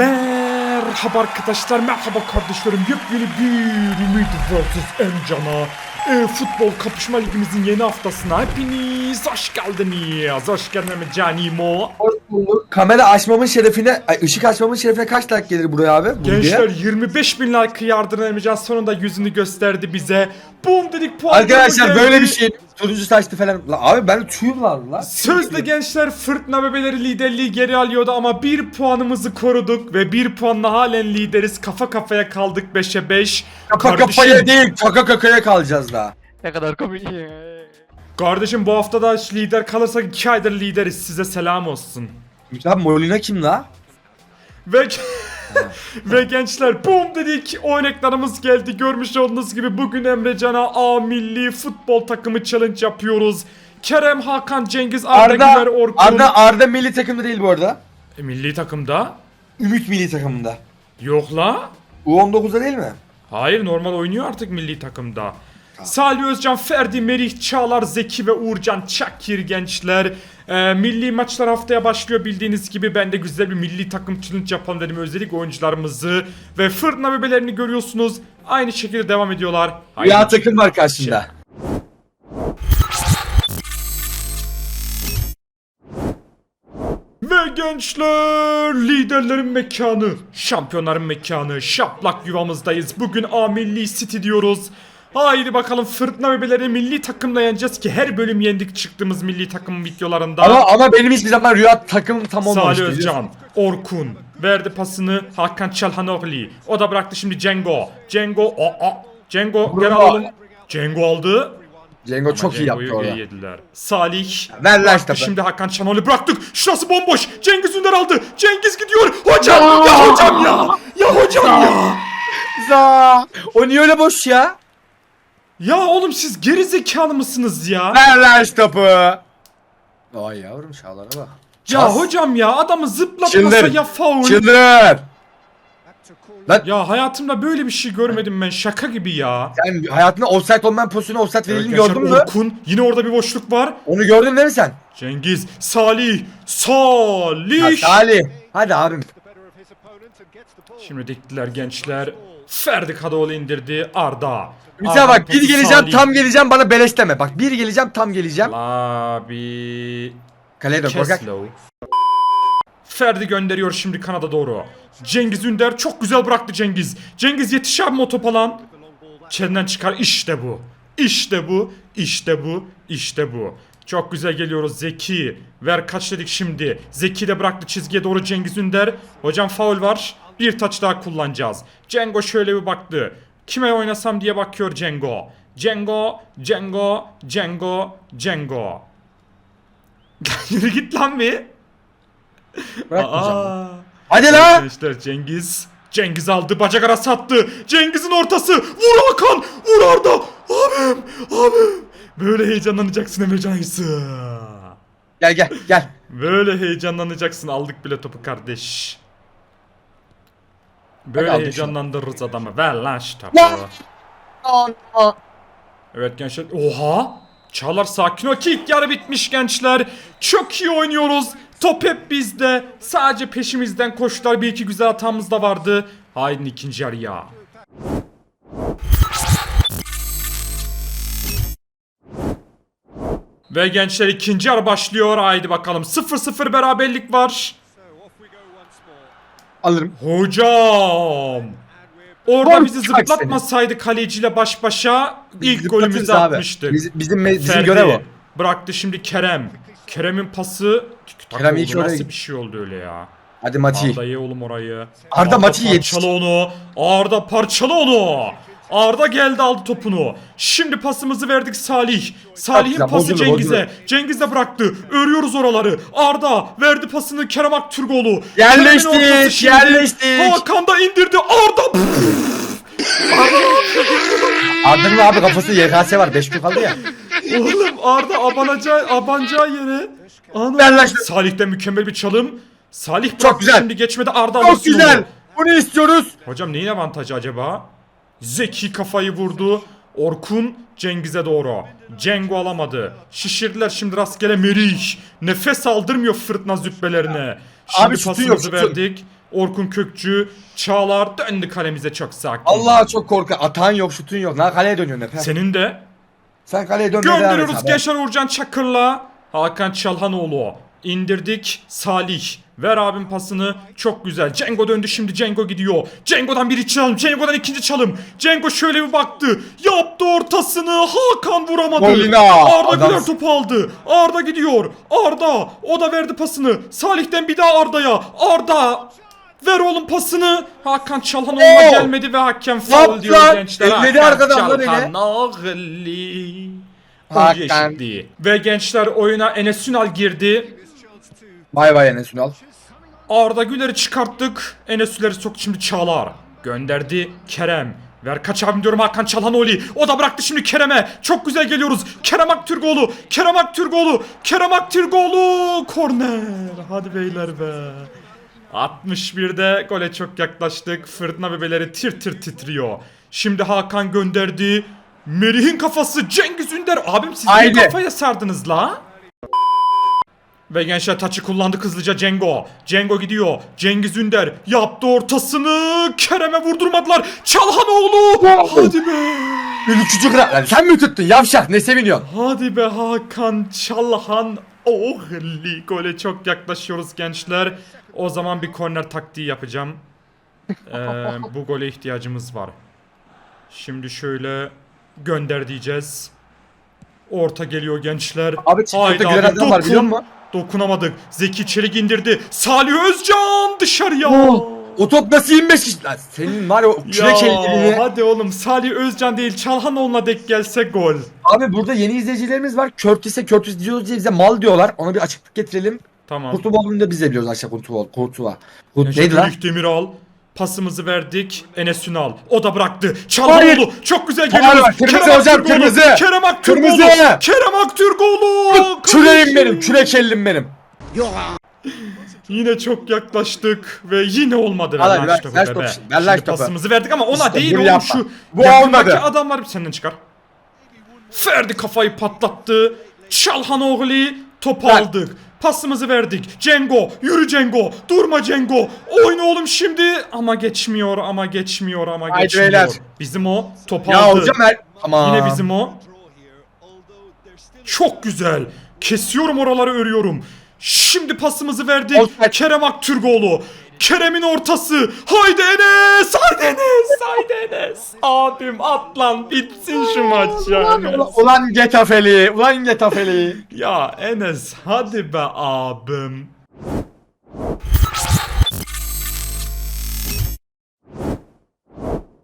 Merhaba arkadaşlar, merhaba kardeşlerim. Yepyeni bir Ümit vs. Emcan'a e, futbol kapışma ligimizin yeni haftasına hepiniz hoş geldiniz. Hoş geldiniz Canimo. Hoş bulduk. Kamera açmamın şerefine, ay, ışık açmamın şerefine kaç like gelir buraya abi? Bu Gençler videoya? 25 bin like yardıran Emrecan sonunda yüzünü gösterdi bize. Bum dedik puan. Arkadaşlar böyle bir şey. Turuncu saçlı falan. La abi ben tüyüm lan lan. Sözde gençler fırtına bebeleri liderliği geri alıyordu ama bir puanımızı koruduk ve bir puanla halen lideriz. Kafa kafaya kaldık 5'e 5. Kaka kafaya değil, kaka kakaya kalacağız daha. Ne kadar komik. Kardeşim bu hafta da lider kalırsak 2 aydır lideriz. Size selam olsun. Lan Molina kim la? Ve ve gençler bum dedik oynaklarımız geldi. Görmüş olduğunuz gibi bugün Emrecan'a A milli futbol takımı challenge yapıyoruz. Kerem, Hakan, Cengiz, Arda, Arda, Güler, Orkun. Arda, Arda milli takımda değil bu arada. E, milli takımda? Ümit milli takımında. Yok la. U19'da değil mi? Hayır normal oynuyor artık milli takımda. Salih Özcan, Ferdi, Merih, Çağlar, Zeki ve Uğurcan Çakir gençler. Ee, milli maçlar haftaya başlıyor bildiğiniz gibi ben de güzel bir milli takım challenge yapalım dedim. Özellikle oyuncularımızı ve fırtına bebelerini görüyorsunuz. Aynı şekilde devam ediyorlar. Haydi. Ya takım var karşında. Ve gençler liderlerin mekanı, şampiyonların mekanı, şaplak yuvamızdayız. Bugün A Milli City diyoruz. Haydi bakalım fırtına bebeleri milli takımla yeneceğiz ki her bölüm yendik çıktığımız milli takım videolarında. Ama ama benim hiçbir zaman rüya takım tam Salih olmamıştı. Özcan, Orkun verdi pasını Hakan Çalhanoğlu. O da bıraktı şimdi Cengo. Cengo, o o. Cengo gel Bravo. alalım. Cengo aldı. Cengo çok iyi yaptı orada. yediler. Salih. Ver lan işte. şimdi Hakan Çanol'u bıraktık. Şurası bomboş. Cengiz Ünder aldı. Cengiz gidiyor. Hocam ya, hocam ya. Ya hocam ya. Za. O niye öyle boş ya? Ya oğlum siz geri zekalı mısınız ya? Ver lan şu topu. Vay yavrum şahlara bak. Ya Ças. hocam ya adamı zıplatmasa Çıldır. ya faul. Çıldır. Ya hayatımda böyle bir şey görmedim ben. Şaka gibi ya. Sen hayatında offside olmayan pozisyona offside verildiğini Gençler, gördün mü? Orkun yine orada bir boşluk var. Onu gördün değil mi sen? Cengiz, Salih, Salih. Ha, Salih. Hadi abim. Şimdi diktiler gençler. Ferdi Kadıoğlu indirdi. Arda. Arda'nın bak bir geleceğim tam geleceğim bana beleş deme. Bak bir geleceğim tam geleceğim. Abi. Kaleye dön korkak. Ferdi gönderiyor şimdi kanada doğru. Cengiz Ünder çok güzel bıraktı Cengiz. Cengiz yetiş abi o topa lan. Çenden çıkar işte bu. İşte bu. İşte bu. İşte bu. Çok güzel geliyoruz Zeki. Ver kaç dedik şimdi. Zeki de bıraktı çizgiye doğru Cengiz Ünder. Hocam faul var. Bir taç daha kullanacağız. Cengo şöyle bir baktı. Kime oynasam diye bakıyor Cengo. Cengo, Cengo, Cengo, Cengo. Yürü git lan bir. Bırakmayacağım. Hadi la. Arkadaşlar Cengiz. Cengiz aldı bacak arası attı. Cengiz'in ortası. Vur Hakan. Vur Arda. Abim. Abim. Böyle heyecanlanacaksın Emrecan Ayısı. Gel gel gel. Böyle heyecanlanacaksın. Aldık bile topu kardeş. Böyle Hadi heyecanlandırırız adamı. Ver lan şu topu. Ya. Evet gençler. Oha! Çağlar sakin ol ki ilk yarı bitmiş gençler. Çok iyi oynuyoruz. Top hep bizde. Sadece peşimizden koştular. Bir iki güzel hatamız da vardı. Haydi ikinci yarıya. Ve gençler ikinci yarı başlıyor. Haydi bakalım. 0-0 beraberlik var. Alırım. Hocam. Orada Gol bizi zıplatmasaydı kaleciyle baş başa ilk Zıplatırız golümüzü abi. atmıştık. Biz- bizim bizim Ferdi görev o. Bıraktı şimdi Kerem. Kerem'in pası Kerem oldu. iyi ki oraya Nasıl gitti. bir şey oldu öyle ya. Hadi Mati. Arda ye oğlum orayı. Arda Mati'yi parçala onu. Arda parçala onu. Arda geldi aldı topunu. Şimdi pasımızı verdik Salih. Salih'in güzel, pası bozuldu, Cengiz'e. bozuldu. Cengiz de bıraktı. Örüyoruz oraları. Arda verdi pasını Kerem Aktürkoğlu. Yerleştik, Kerem'in ortası şimdi. yerleştik. Hakan da indirdi. Arda. Arda'nın abi kafası YKS var 5 gün kaldı ya. Oğlum Arda abanacağı, abanacağı yere. Ana. Ver lan. Salih'ten mükemmel bir çalım. Salih bıraktı güzel. şimdi geçmedi Arda Çok alıyorsun güzel. onu. Bunu istiyoruz. Hocam neyin avantajı acaba? Zeki kafayı vurdu. Orkun Cengiz'e doğru. Cengo alamadı. Şişirdiler şimdi rastgele Merih. Nefes aldırmıyor fırtına züppelerine. Şimdi Abi şutu pasımızı yok, şutu. verdik. Orkun Kökçü, Çağlar döndü kalemize çok sakin. Allah çok korku. Atan yok, şutun yok. Lan kaleye dönüyorsun hep. he. Senin de Sen kaleye et gönderiyoruz. Gençler Uğurcan Çakır'la Hakan Çalhanoğlu. İndirdik Salih. Ver abim pasını. Çok güzel. Cengo döndü şimdi. Cengo gidiyor. Cengo'dan biri çalım. Cengo'dan ikinci çalım. Cengo şöyle bir baktı. Yaptı ortasını. Hakan vuramadı. Golina. Arda Adam- Güler topu aldı. Arda gidiyor. Arda. O da verdi pasını. Salih'ten bir daha Arda'ya. Arda. Ver oğlum pasını. Hakan Çalhanoğlu'na Oo. gelmedi ve hakem faul diyor lan? gençler. Hakan arkadan lan. Çalhanoğlu. Hakan. Ve gençler oyuna Enes Ünal girdi. Vay vay Enes Ünal. Arda Güler'i çıkarttık. Enes Ünal'i soktu şimdi Çağlar. Gönderdi Kerem. Ver kaç abim diyorum Hakan Çalhanoğlu. O da bıraktı şimdi Kerem'e. Çok güzel geliyoruz. Kerem Aktürkoğlu. Kerem Aktürkoğlu. Kerem Aktürkoğlu. Korner. Hadi beyler be. 61'de gole çok yaklaştık. Fırtına bebeleri tir tir titriyor. Şimdi Hakan gönderdi. Merih'in kafası Cengiz Ünder. Abim siz Haydi. kafaya sardınız la? Ve gençler taçı kullandı hızlıca Cengo. Cengo gidiyor. Cengiz Ünder yaptı ortasını. Kerem'e vurdurmadılar. Çalhanoğlu. Hadi be. Ülkücü kral. Lan sen mi tuttun yavşak ne seviniyorsun? Hadi be Hakan Çalhan. Oh gole çok yaklaşıyoruz gençler. O zaman bir korner taktiği yapacağım. Ee, bu gole ihtiyacımız var. Şimdi şöyle gönder diyeceğiz. Orta geliyor gençler. Abi orta gülen adam var biliyor musun? Dokunamadık. Zeki Çelik indirdi. Salih Özcan dışarıya. O top nasıl 25 kişi? Lan senin var ya o kürek elini. hadi oğlum Salih Özcan değil Çalhanoğlu'na denk gelse gol. Abi burada yeni izleyicilerimiz var. Curtis'e Curtis diyoruz diye bize mal diyorlar. Ona bir açıklık getirelim. Tamam. Kurtubol'unu da biz de biliyoruz aşağı Kurtubol. Kurtuva. Kurt neydi lan? Büyük Demiral. Pasımızı verdik. Enes Ünal. O da bıraktı. Çalhanoğlu. Çok güzel Hayır, geliyoruz. kırmızı hocam, Aktürkoğlu. kırmızı. Kerem Aktürkoğlu. Kırmızı. Kerem Aktürkoğlu. Küreğim benim. Kürek ellim benim. Yine çok yaklaştık ve yine olmadı. Al Ver hadi, lan ver, şu topu ver be topu be. şimdi, ver Şimdi lan şu topu. pasımızı verdik ama ona İşte değil bunu oğlum yapma. şu. Bu yakındaki olmadı. adamlar senden çıkar. Ferdi kafayı patlattı. Çalhanoğlu topu Lan. aldık. Pasımızı verdik. Cengo, yürü Cengo. Durma Cengo. Oyna oğlum şimdi. Ama geçmiyor, ama geçmiyor, ama Haydi geçmiyor. beyler. Bizim o topu Ya aldı. hocam er... Aman. Yine bizim o. Çok güzel. Kesiyorum oraları örüyorum. Şimdi pasımızı verdik. Offside. Kerem Aktürkoğlu. Kerem'in ortası. Haydi Enes. Haydi Enes. Haydi Enes. Abim atlan bitsin şu maç ya Enes. Ulan, ulan Getafeli. Ulan Getafeli. Ya Enes hadi be abim.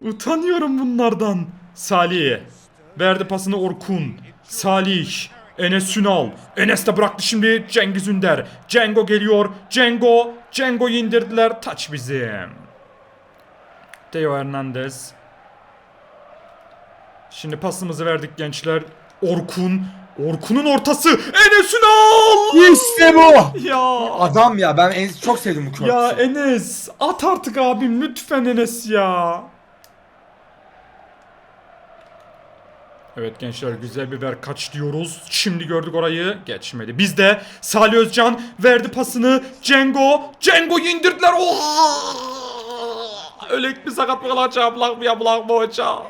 Utanıyorum bunlardan. Salih. Verdi pasını Orkun. Salih. Enes Ünal. Enes de bıraktı şimdi Cengiz Ünder. Cengo geliyor. Cengo. Cengo'yu indirdiler. Taç bizim. Teo Hernandez. Şimdi pasımızı verdik gençler. Orkun. Orkun'un ortası. Enes Ünal. İşte bu. Ya. Adam ya ben en çok sevdim bu Curtis'i. Ya Enes. At artık abim lütfen Enes ya. Evet gençler güzel bir ver kaç diyoruz. Şimdi gördük orayı. Geçmedi. Biz de Salih Özcan verdi pasını. Cengo. Cengo'yu indirdiler. Oha! Ölek mi sakat mı kalacak? Blak mı ya blak mı hocam?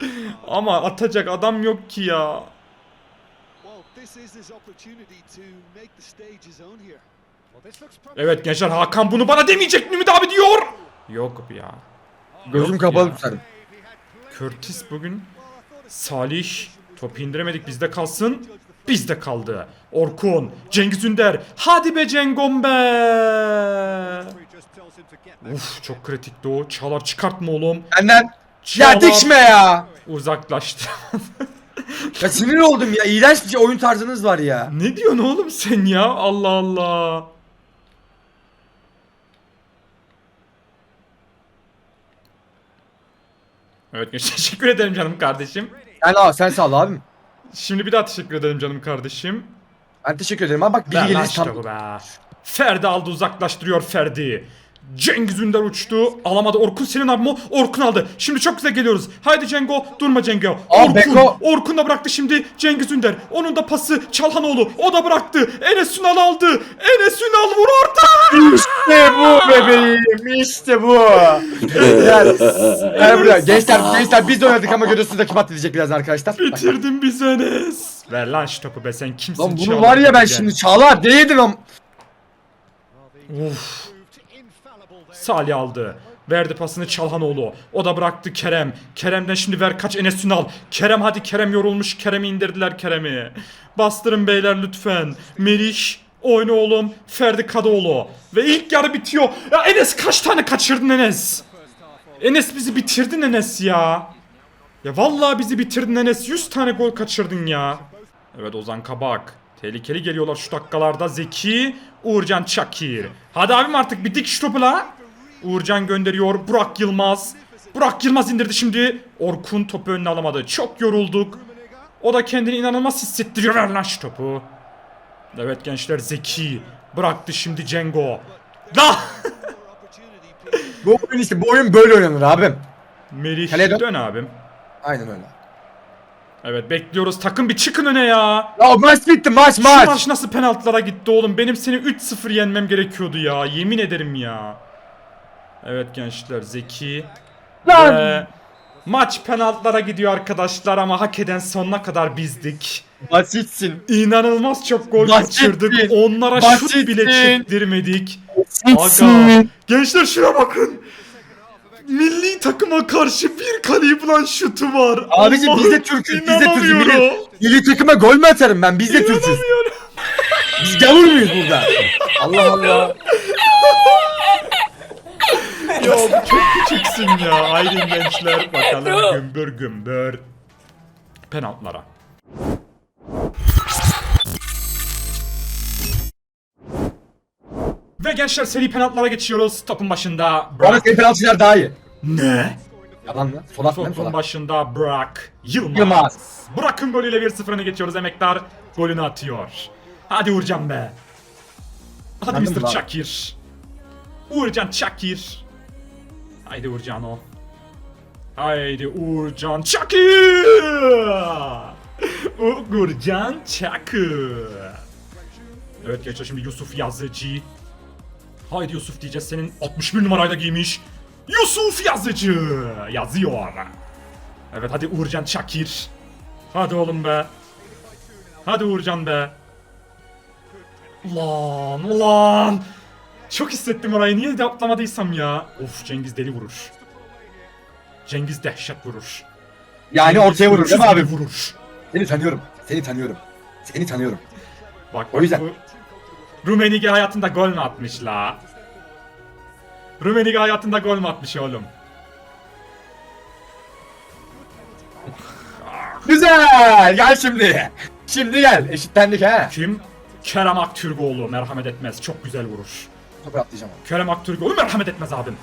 Ama atacak adam yok ki ya. Evet gençler Hakan bunu bana demeyecek mi abi diyor. Yok ya. Gözüm kapalı tutarım. Curtis bugün Salih topu indiremedik bizde kalsın. Bizde kaldı. Orkun, Cengiz Ünder. Hadi be Cengom be. Uf çok kritikti o. Çağlar çıkartma oğlum. Benden. Çağlar Ya dikme ya. Uzaklaştı. Ya sinir oldum ya. İğrenç bir şey oyun tarzınız var ya. ne diyorsun oğlum sen ya? Allah Allah. Evet teşekkür ederim canım kardeşim. Sen al sen sağ ol abim. Şimdi bir daha teşekkür ederim canım kardeşim. Ben teşekkür ederim abi bak biri gelir tam. Ferdi aldı uzaklaştırıyor Ferdi. Cengiz Ünder uçtu. Alamadı. Orkun senin abi mi? Orkun aldı. Şimdi çok güzel geliyoruz. Haydi Cengo. Durma Cengo. Orkun. Beko. Orkun da bıraktı şimdi Cengiz Ünder. Onun da pası Çalhanoğlu. O da bıraktı. Enes Ünal aldı. Enes Ünal vur orta. İşte bu bebeğim işte bu. Gel. Gel buraya. Gençler, gençler biz de oynadık ama görüyorsunuz da kim atlayacak biraz arkadaşlar. Bak, bak. Bitirdin bizi Enes. Ver lan şu topu be sen kimsin? Lan bunu Çağlar var ya ben şimdi Çağlar değildin o. Of. Salih aldı. Verdi pasını Çalhanoğlu. O da bıraktı Kerem. Kerem'den şimdi ver kaç Enes Ünal. Kerem hadi Kerem yorulmuş. Kerem'i indirdiler Kerem'i. Bastırın beyler lütfen. Merih. Oyna oğlum. Ferdi Kadıoğlu. Ve ilk yarı bitiyor. Ya Enes kaç tane kaçırdın Enes? Enes bizi bitirdin Enes ya. Ya vallahi bizi bitirdin Enes. 100 tane gol kaçırdın ya. Evet Ozan Kabak. Tehlikeli geliyorlar şu dakikalarda. Zeki, Uğurcan Çakir. Hadi abim artık bir dik şu topu la. Uğurcan gönderiyor. Burak Yılmaz. Burak Yılmaz indirdi şimdi. Orkun topu önüne alamadı. Çok yorulduk. O da kendini inanılmaz hissettiriyor. Ver lan şu topu. Evet gençler Zeki. Bıraktı şimdi Cengo. La! Bu oyun işte bu oyun böyle oynanır abim. Merih Kaleye dön. abim. Aynen öyle. Evet bekliyoruz. Takım bir çıkın öne ya. Ya maç bitti maç Şu maç. maç nasıl penaltılara gitti oğlum? Benim seni 3-0 yenmem gerekiyordu ya. Yemin ederim ya. Evet gençler Zeki. Lan. Ve maç penaltılara gidiyor arkadaşlar ama hak eden sonuna kadar bizdik. Basitsin. İnanılmaz çok gol Basitsin. kaçırdık. Onlara şut Basitsin. bile çektirmedik. Aga. Basitsin. Gençler şuna bakın. Milli takıma karşı bir kaleyi bulan şutu var. Abicim biz de Türk'üz. Biz de Türk'üz. Milli, milli takıma gol mü atarım ben? Biz de Türk'üz. Biz gavur muyuz burada? Allah Allah. Ya bu küçüksün ya. Haydi gençler bakalım gümbür gümbür. Penaltılara. Ve gençler seri penaltılara geçiyoruz. Topun başında Burak. senin penaltılar daha iyi. Ne? Yalan mı? Sol at değil mi? Sol Topun at. başında Burak Yılmaz. Yılmaz. Burak'ın golüyle 1-0 öne geçiyoruz. Emektar golünü atıyor. Hadi Uğurcan be. Hadi Anladın Mr. mı abi? Çakir. Uğurcan Çakir. Haydi Uğurcan o. Haydi Uğurcan Çakir. Uğurcan Çakır. Evet gençler şimdi Yusuf Yazıcı. Haydi Yusuf diyeceğiz senin 61 numarayla giymiş. Yusuf Yazıcı yazıyor. Evet hadi Uğurcan Çakir. Hadi oğlum be. Hadi Uğurcan be. Ulan ulan. Çok hissettim orayı niye de atlamadıysam ya. Of Cengiz deli vurur. Cengiz dehşet vurur. Yani Cengiz ortaya vurur değil mi abi? Vurur. Seni tanıyorum. Seni tanıyorum. Seni tanıyorum. Bak, O yüzden- bu Rumenige hayatında gol mü atmış la? Rumenige hayatında gol mü atmış oğlum? Güzel. Gel şimdi. Şimdi gel. Eşitlendik ha. Kim? Kerem Aktürkoğlu merhamet etmez. Çok güzel vurur. Topu atlayacağım abi. Kerem Aktürkoğlu merhamet etmez abim.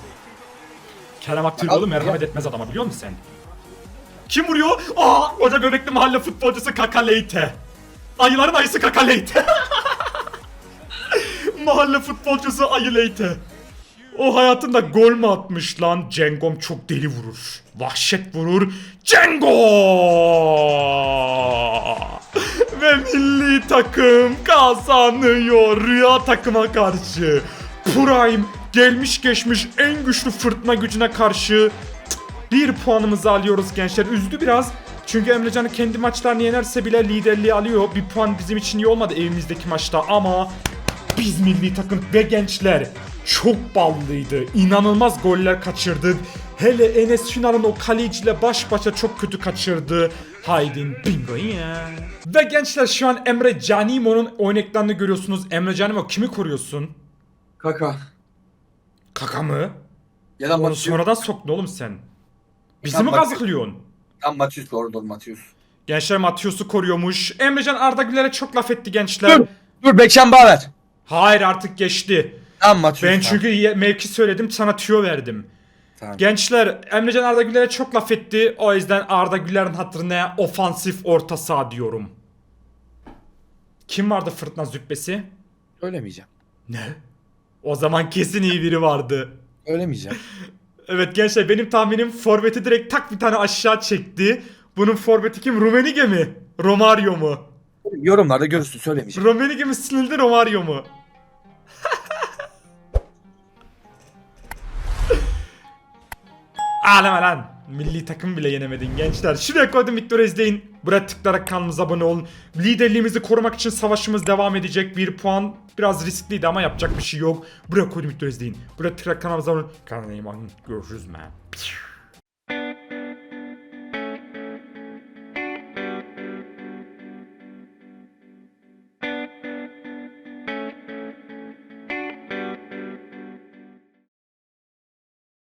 Kerem Aktürkoğlu merhamet etmez adama biliyor musun sen? Kim vuruyor? Aa, Hoca Göbekli mahalle futbolcusu Kaka Leite. Ayıların ayısı Kaka Leite. mahalle futbolcusu Ayı Leite. O hayatında gol mü atmış lan? Cengom çok deli vurur. Vahşet vurur. Cengo! Ve milli takım kazanıyor rüya takıma karşı. Prime gelmiş geçmiş en güçlü fırtına gücüne karşı bir puanımızı alıyoruz gençler. Üzdü biraz. Çünkü Emrecan kendi maçlarını yenerse bile liderliği alıyor. Bir puan bizim için iyi olmadı evimizdeki maçta ama biz milli takım ve gençler çok ballıydı. İnanılmaz goller kaçırdık. Hele Enes Ünal'ın o kaleciyle baş başa çok kötü kaçırdı. Haydin bingo ya. Ve gençler şu an Emre Canimo'nun oyun ekranını görüyorsunuz. Emre Canimo kimi koruyorsun? Kaka. Kaka mı? Yalan Onu Matius. sonradan soktun oğlum sen. Bizi Tam mi bak- kazıklıyorsun? Tam Matius doğru doğru Matius. Gençler Matius'u koruyormuş. Emrecan Arda Güler'e çok laf etti gençler. Dur. Dur Bekşen Bağver. Hayır artık geçti. Tamam Matius. Ben tamam. çünkü ye- mevki söyledim sana tüyo verdim. Tamam. Gençler Emrecan Arda Güler'e çok laf etti. O yüzden Arda Güler'in hatırına ofansif orta saha diyorum. Kim vardı fırtına züppesi? Söylemeyeceğim. Ne? O zaman kesin iyi biri vardı. Söylemeyeceğim. Evet gençler benim tahminim forveti direkt tak bir tane aşağı çekti. Bunun forveti kim? Rumenige mi? Romario mu? Yorumlarda görürsün söylemeyeceğim. Rumenige mi sinirli Romario mu? Ağlama lan. Milli takım bile yenemedin gençler. Şuraya koydum Victor izleyin. Buraya tıklayarak kanalımıza abone olun. Liderliğimizi korumak için savaşımız devam edecek. Bir puan biraz riskliydi ama yapacak bir şey yok. Buraya koydum Victor izleyin. Buraya tıklayarak kanalımıza abone olun. Kanalıma iyi. Görüşürüz man.